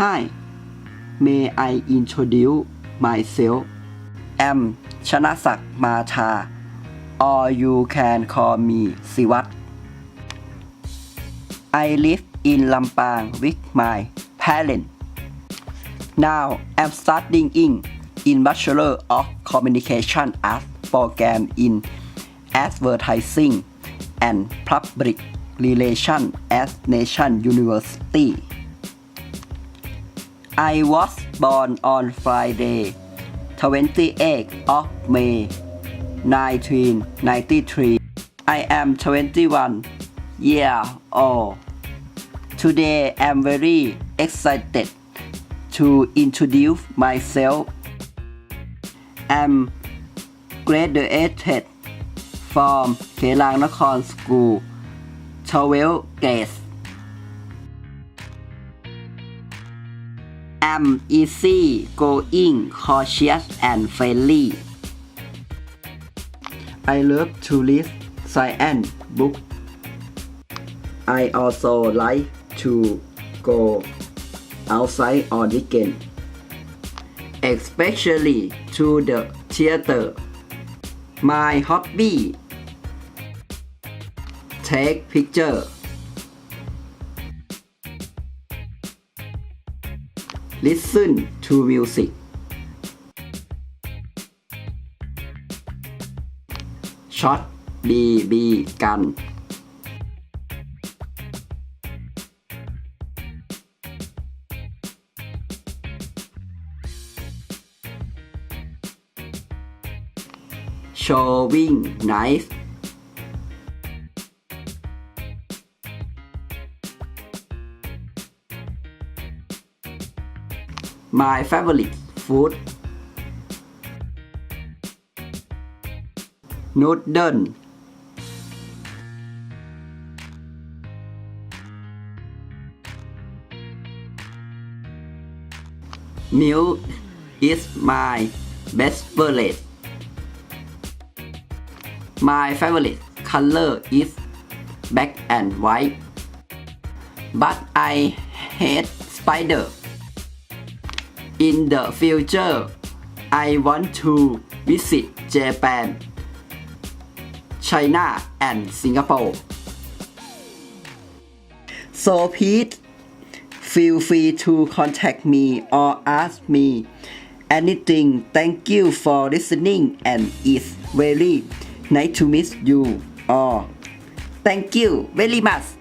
Hi May I introduce myself am ชนะศักดิ์มาชา or you can call me สิวัตร I live in Lampang with my parents Now I'm studying in Bachelor of Communication Arts program in Advertising and Public Relations at Nation University. I was born on Friday, 28th of May, 1993. I am 21 years old. Today I'm very excited to introduce myself. I'm graduated from Kelang Nakhon School 12 grades. I'm easy going, cautious and friendly. I love to read science book. I also like to go outside on weekend, especially to the theater. My hobby take picture listen to music ช็อตบีบีกันโชว์วิ่งไนฟ์ my favorite food noodle milk is my best favorite My favorite color is black and white. But I hate spider. In the future, I want to visit Japan, China and Singapore. So please feel free to contact me or ask me anything. Thank you for listening and it's very nice to meet you all. Thank you very much.